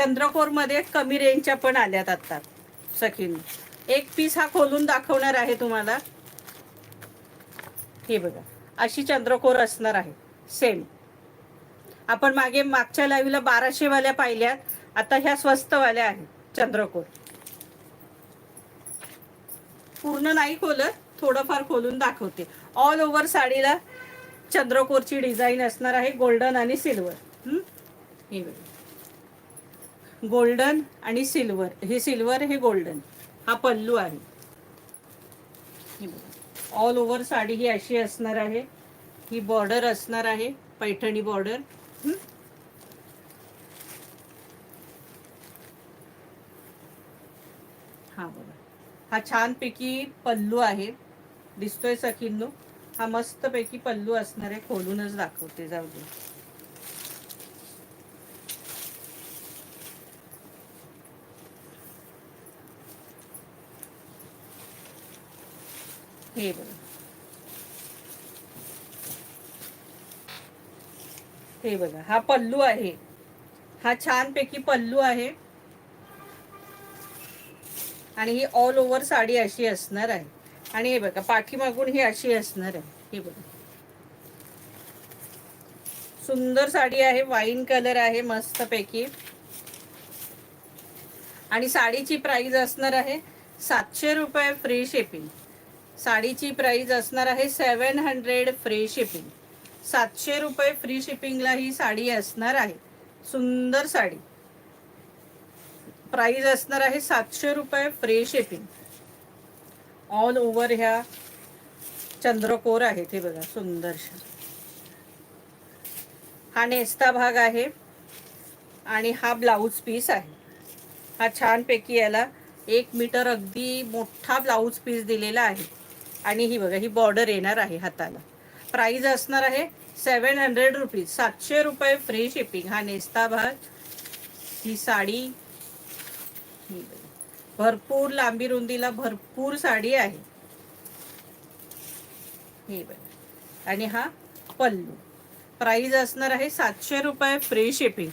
चंद्रकोरमध्ये कमी रेंजच्या पण आल्यात आता सखीन. एक पीस हा खोलून दाखवणार आहे तुम्हाला. हे बघा अशी चंद्रकोर असणार आहे सेम आपण मागे मागच्या लाईव्हला बाराशे वाल्या पाहिल्यात आता ह्या स्वस्तवाल्या आहेत चंद्रकोर. पूर्ण नाही खोलत थोडंफार खोलून दाखवते. ऑल ओव्हर साडीला चंद्रकोरची डिझाईन असणार आहे गोल्डन आणि सिल्वर हे बघा. गोल्डन आणि सिल्वर. हे सिल्वर हे गोल्डन. हा पल्लू आहे. ऑल ओव्हर साडी ही अशी असणार आहे. ही बॉर्डर असणार आहे. पैठणी बॉर्डर हा बघा. हा छानपैकी पल्लू आहे. दिसतोय सखींनो. हा मस्तपैकी पल्लू असणार आहे. खोलूनच दाखवते. जाऊ दे. हे बघा. हे बघा हा पल्लू आहे. हा छानपैकी पल्लू आहे. आणि ही ऑल ओव्हर साडी अशी असणार आहे. आणि हे बघा पाठीमागून ही अशी असणार आहे. हे बघा. सुंदर साडी आहे वाईन कलर आहे मस्तपैकी. आणि साडीची प्राइस असणार आहे सातशे रुपये फ्री शिपिंग साडीची प्राइस असणार आहे सेवन हंड्रेड फ्री शिपिंग. सातशे रुपये फ्री शिपिंगला ही साडी असणार आहे. सुंदर साडी. प्राइस असणार आहे सातशे रुपये फ्री शिपिंग. ऑल ओव्हर ह्या चंद्रकोर आहे ते बघा सुंदरशा. हा नेस्ता भाग आहे आणि हा ब्लाऊज पीस आहे. हा छानपैकी याला एक मीटर अगदी मोठा ब्लाऊज पीस दिलेला आहे. आणि ही बघा ही बॉर्डर येणार आहे हाताला. प्राइस असणार आहे सेवन हंड्रेड रुपीज सातशे रुपये फ्री शिपिंग हा नेस्ता भाग ही साडी ही भरपूर लांबी रुंदीला भरपूर साडी आहे. हे बघा. आणि हा पल्लू. प्राइस असणार आहे सातशे रुपये फ्री शिपिंग